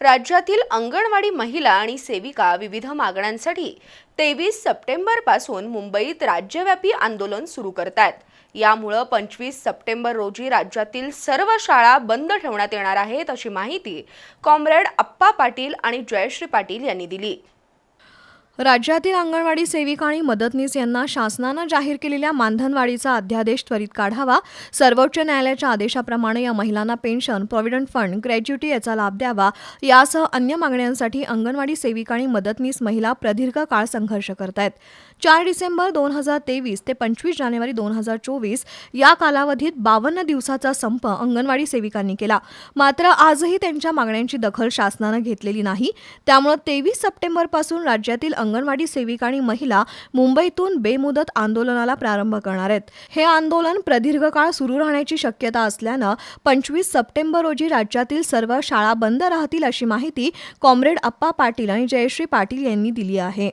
राज्यातील अंगणवाडी महिला आणि सेविका विविध मागण्यांसाठी तेवीस सप्टेंबरपासून मुंबईत राज्यव्यापी आंदोलन सुरू करतात यामुळं पंचवीस सप्टेंबर रोजी राज्यातील सर्व शाळा बंद ठेवण्यात येणार आहेत अशी माहिती कॉम्रेड अप्पा पाटील आणि जयश्री पाटील यांनी दिली. राज्यातील अंगणवाडी सेविका आणि मदतनीस यांना शासनानं जाहीर केलेल्या मानधनवाढीचा अध्यादेश त्वरित काढावा. सर्वोच्च न्यायालयाच्या आदेशाप्रमाणे या महिलांना पेन्शन प्रॉव्हिडंट फंड ग्रॅज्युटी याचा लाभ द्यावा. यासह अन्य मागण्यांसाठी अंगणवाडी सेविका आणि मदतनीस महिला प्रदीर्घ काळ संघर्ष करत आहेत चार डिसेंबर दोन हजार तेवीस ते पंचवीस जानेवारी दोन हजार चोवीस या कालावधीत बावन्न दिवसाचा संप अंगणवाडी सेविकांनी केला. मात्र आजही त्यांच्या मागण्यांची दखल शासनानं घेतलेली नाही. त्यामुळे तेवीस सप्टेंबरपासून राज्यातील अंगणवाडी सेविका आणि महिला मुंबईतून बेमुदत आंदोलनाला प्रारंभ करणार आहेत. हे आंदोलन प्रदीर्घ काळ सुरू राहण्याची शक्यता असल्यानं पंचवीस सप्टेंबर रोजी राज्यातील सर्व शाळा बंद राहतील अशी माहिती कॉम्रेड अप्पा पाटील आणि जयश्री पाटील यांनी दिली आहे.